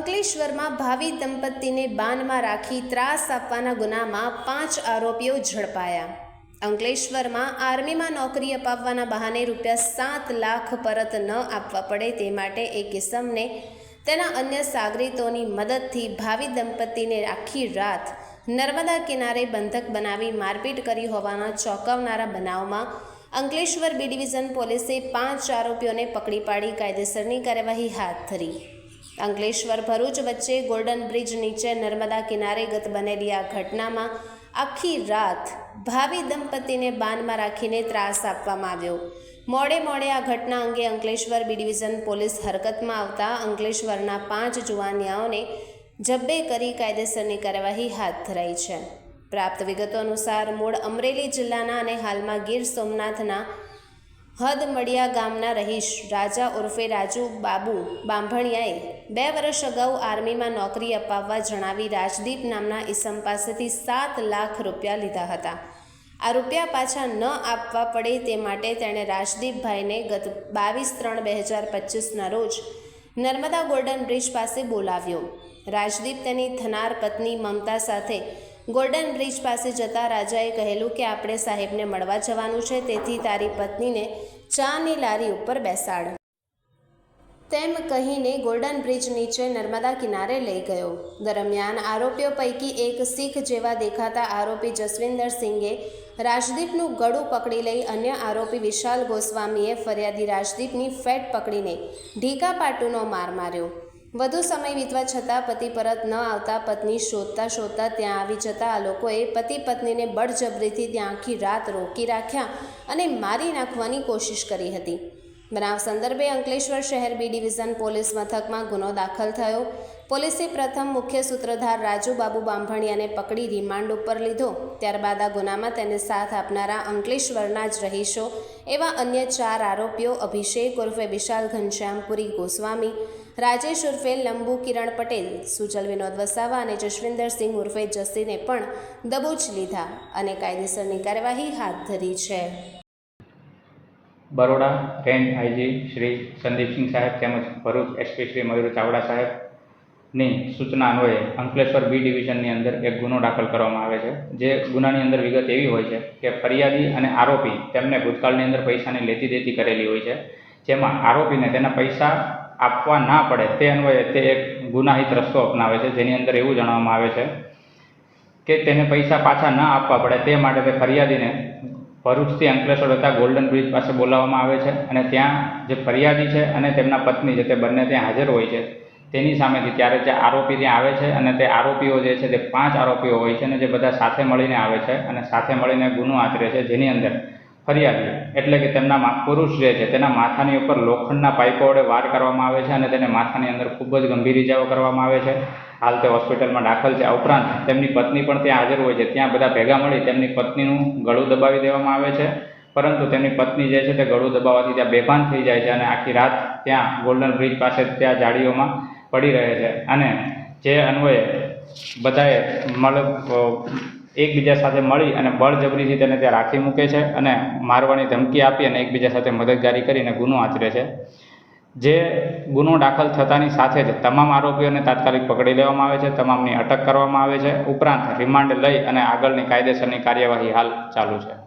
અંકલેશ્વરમાં ભાવિ દંપતીને બાનમાં રાખી ત્રાસ આપવાના ગુનામાં પાંચ આરોપીઓ ઝડપાયા. અંકલેશ્વરમાં આર્મીમાં નોકરી અપાવવાના બહાને રૂપિયા સાત લાખ પરત ન આપવા પડે તે માટે એક કિસમને તેના અન્ય સાગરીતોની મદદથી ભાવિ દંપતીને આખી રાત નર્મદા કિનારે બંધક બનાવી મારપીટ કરી હોવાના ચોંકાવનારા બનાવમાં અંકલેશ્વર બી ડિવિઝન પોલીસે પાંચ આરોપીઓને પકડી પાડી કાયદેસરની કાર્યવાહી હાથ ધરી. અંકલેશ્વર ભરૂચ વચ્ચે ગોલ્ડન બ્રિજ નીચે નર્મદા કિનારે ગત બનેલી આ ઘટનામાં આખી રાત ભાવિ દંપતીને બાનમાં રાખીને ત્રાસ આપવામાં આવ્યો. મોડે મોડે આ ઘટના અંગે અંકલેશ્વર બી ડિવિઝન પોલીસ હરકતમાં આવતા અંકલેશ્વરના પાંચ જુવાનિયાઓને જબ્બે કરી કાયદેસરની કાર્યવાહી હાથ ધરાઈ છે. પ્રાપ્ત વિગતો અનુસાર, મૂળ અમરેલી જિલ્લાના અને હાલમાં ગીર સોમનાથના હદમડિયા ગામના રહીશ રાજા ઉર્ફે રાજુ બાબુ બાંભણિયાએ બે વર્ષ અગાઉ આર્મીમાં નોકરી અપાવવા જણાવી રાજદીપ નામના ઈસમ પાસેથી સાત લાખ રૂપિયા લીધા હતા. આ રૂપિયા પાછા ન આપવા પડે તે માટે તેણે રાજદીપભાઈને ગત બાવીસ ત્રણ બે હજાર પચીસના રોજ નર્મદા ગોલ્ડન બ્રિજ પાસે બોલાવ્યો. રાજદીપ તેની થનાર પત્ની મમતા સાથે ગોલ્ડન બ્રિજ પાસે જતા રાજાએ કહેલું કે આપણે સાહેબને મળવા જવાનું છે, તેથી તારી પત્નીને ચાની લારી ઉપર બેસાડ. તેમ કહીને ગોલ્ડન બ્રિજ નીચે નર્મદા કિનારે લઈ ગયો. દરમિયાન આરોપીઓ પૈકી એક શીખ જેવા દેખાતા આરોપી જસવિંદર સિંઘે રાજદીપનું ગળું પકડી લઈ અન્ય આરોપી વિશાલ ગોસ્વામીએ ફરિયાદી રાજદીપની ફેટ પકડીને ઢીકા પાટુનો માર માર્યો. વધુ સમય વીતવા છતાં પતિ પરત ન આવતા પત્ની શોધતા શોધતા ત્યાં આવી જતા આ લોકોએ પતિ પત્નીને બળજબરીથી ત્યાં આખી રાત રોકી રાખ્યા અને મારી નાખવાની કોશિશ કરી હતી. બનાવ સંદર્ભે અંકલેશ્વર શહેર બી ડિવિઝન પોલીસ મથકમાં ગુનો દાખલ થયો. પોલીસે પ્રથમ મુખ્ય સૂત્રધાર રાજુ બાબુ બાંભણિયાને પકડી રિમાન્ડ ઉપર લીધો. ત્યારબાદ આ ગુનામાં તેને સાથ આપનારા અંકલેશ્વરના જ રહીશો એવા અન્ય ચાર આરોપીઓ અભિષેક ઉર્ફે વિશાલ ઘનશ્યામપુરી ગોસ્વામી, રાજેશ ઉર્ફે લંબુ કિરણ પટેલ, સુજલ વિનોદ વસાવા અને જશવિંદરસિંહ ઉર્ફે જસીને પણ દબોચ લીધા અને કાયદેસરની કાર્યવાહી હાથ ધરી છે. બરોડા રેન્જ આઈજી, શ્રી સંદીપસિંહ સાહેબ તેમજ ભરૂચ એસપી શ્રી મયુર ચાવડા સાહેબની સૂચના અન્વયે અંકલેશ્વર બી ડિવિઝનની અંદર એક ગુનો દાખલ કરવામાં આવે છે. જે ગુનાની અંદર વિગત એવી હોય છે કે ફરિયાદી અને આરોપી તેમને ભૂતકાળની અંદર પૈસાની લેતી દેતી કરેલી હોય છે. જેમાં આરોપીને તેના પૈસા આપવા ના પડે તે અન્વયે તે એક ગુનાહિત રસ્તો અપનાવે છે. જેની અંદર એવું જણાવવામાં આવે છે કે તેને પૈસા પાછા ન આપવા પડે તે માટે તે ફરિયાદીને ભરૂચથી અંકલેશ્વર હતા ગોલ્ડન બ્રિજ પાસે બોલાવવામાં આવે છે અને ત્યાં જે ફરિયાદી છે અને તેમના પત્ની છે તે બંને ત્યાં હાજર હોય છે. તેની સામેથી ત્યારે જે આરોપી ત્યાં આવે છે અને તે આરોપીઓ જે છે તે પાંચ આરોપીઓ હોય છે અને જે બધા સાથે મળીને આવે છે અને સાથે મળીને ગુનો આચરે છે જેની અંદર ફરિયાદી. એટલે કે તેમના પુરુષ જે છે, તેના માથાની ઉપર લોખંડના પાઇપો વડે વાર કરવામાં આવે છે અને તેને માથાની અંદર ખૂબ જ ગંભીર ઇજાઓ કરવામાં આવે છે. હાલ તે હોસ્પિટલમાં દાખલ છે. આ ઉપરાંત તેમની પત્ની પણ ત્યાં હાજર હોય છે. ત્યાં બધા ભેગા મળી તેમની પત્નીનું ગળું દબાવી દેવામાં આવે છે. પરંતુ તેમની પત્ની જે છે તે ગળું દબાવવાથી ત્યાં બેભાન થઈ જાય છે અને આખી રાત ત્યાં ગોલ્ડન બ્રિજ પાસે ત્યાં જાળીઓમાં પડી રહે છે. અને જે અન્વયે બધાએ મળ એકબીજા સાથે મળી અને બળજબરીથી તેને ત્યાં રાખી મૂકે છે અને મારવાની ધમકી આપી અને એકબીજા સાથે મદદગારી કરીને ગુનો આચરે છે. જે ગુનો દાખલ થતાની સાથે જ તમામ આરોપીઓને તાત્કાલિક પકડી લેવામાં આવે છે, તમામની અટક કરવામાં આવે છે. ઉપરાંત રિમાન્ડ લઈ અને આગળની કાયદેસરની કાર્યવાહી હાલ ચાલુ છે.